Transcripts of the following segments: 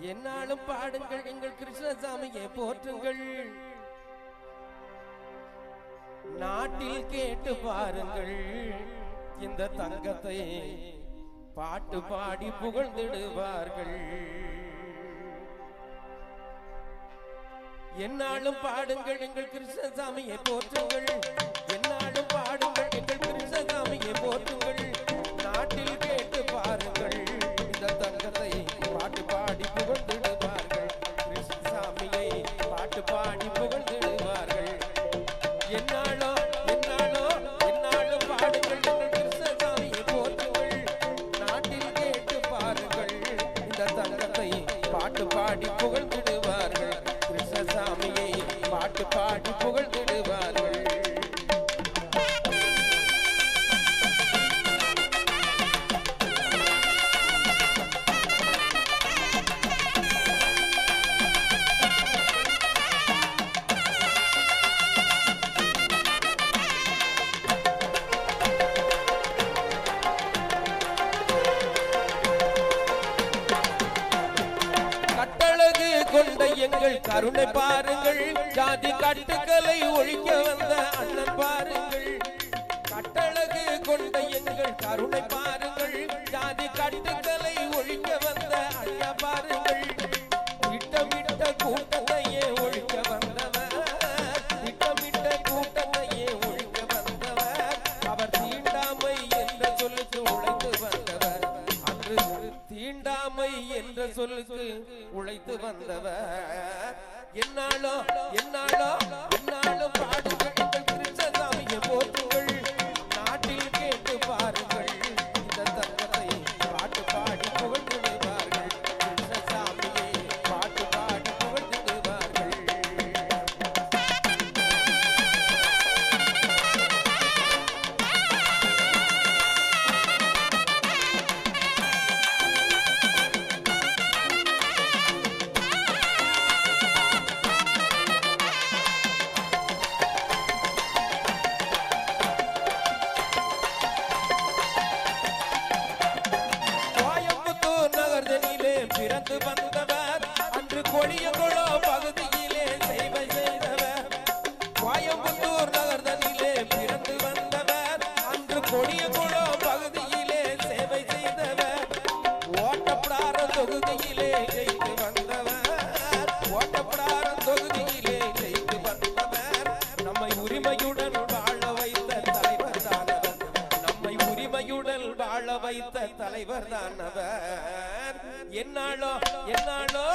என்னாலும் பாடுங்கள் எங்கள் கிருஷ்ணசாமியை போற்றுங்கள். நாட்டில் கேட்டு பாருங்கள். இந்த தங்கத்தை பாட்டு பாடி புகழ்ந்திடுவார்கள். என்னாலும் பாடுங்கள் எங்கள் கிருஷ்ணசாமியை போற்றுங்கள். என்னாலும் பாடுங்கள் எங்கள் கிருஷ்ணசாமியை போற்றுங்கள். கருணை பாருங்கள். ஜாதி கட்டுக்களை ஒழிக்க வந்த அண்ணன் பாருங்கள். கட்டழகு கொண்ட எங்கள் கருணை பாருங்கள். ஜாதி கட்டுக்களை ஒழிக்க வந்த அண்ணா பாருங்கள். விட்டமிட்ட கூட்டத்தையே ஒழிக்க வந்தவர். விட்டமிட்ட கூட்டத்தையே ஒழிக்க வந்தவர். அவர் தீண்டாமை என்ற சொல்லுக்கு உழைத்து வந்தவர். அன்று தீண்டாமை என்ற சொல்லுக்கு உழைத்து வந்தவர். என்னாலோ என்னாலோ என்னாலோ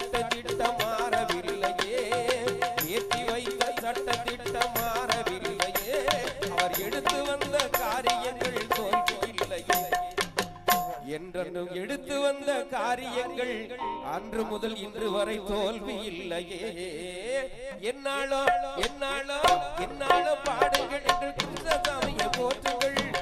சட்ட மாறவில்லையே ஏற்றி வைத்த சட்ட மாறவில்லையே அவர் எடுத்து வந்த காரியங்கள் என்றென்றும் எடுத்து வந்த காரியங்கள் அன்று முதல் இன்று வரை தோல்வி இல்லையே என்னாலோ என்னாலோ என்னாலோ பாடுங்கள் என்று கிருஷ்ணசாமியை போற்றுங்கள்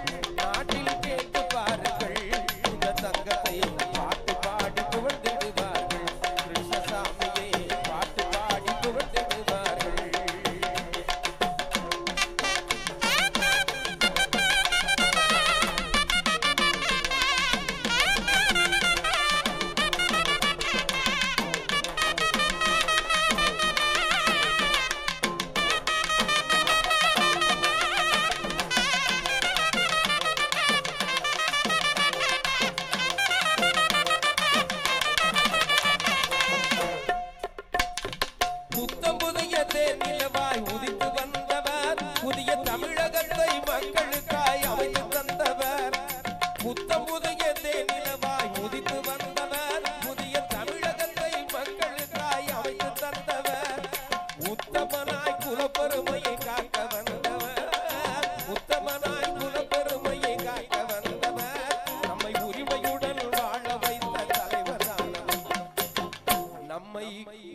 நம்மை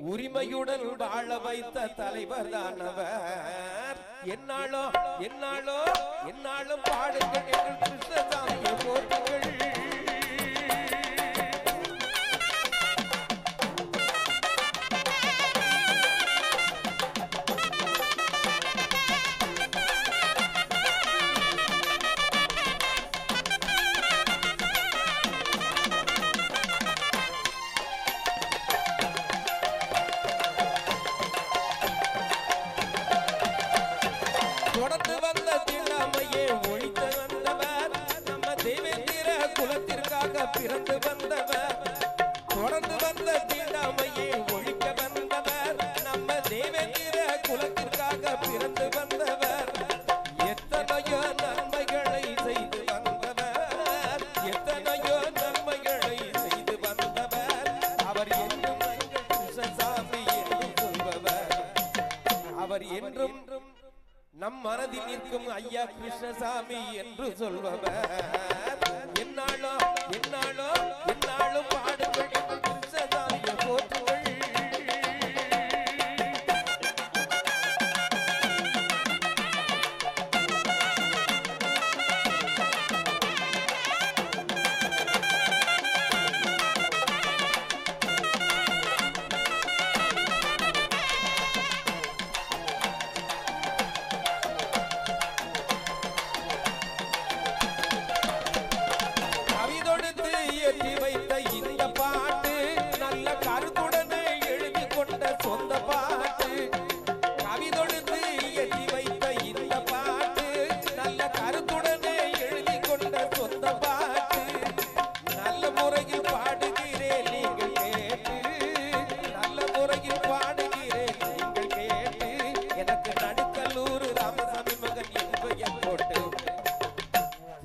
உரிமையுடன் வாழ வைத்த தலைவர் தானவர் என்னாலோ என்னாலோ என்னாலும் பாடுங்கள் எங்கள் கிருஷ்ணசாமியை போற்றுங்கள். என்றும் நம் மனதில் நிற்கும் ஐயா கிருஷ்ணசாமி என்று சொல்பவர்.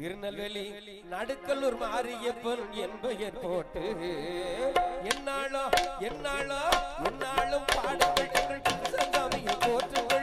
திருநெல்வேலி நடுக்கல்லூர் மாரியப்பன் என் பெயர் போட்டு என்னாலும் என்னாலும் என்னாலும் பாடப்பட்டங்கள் போற்றுவோம்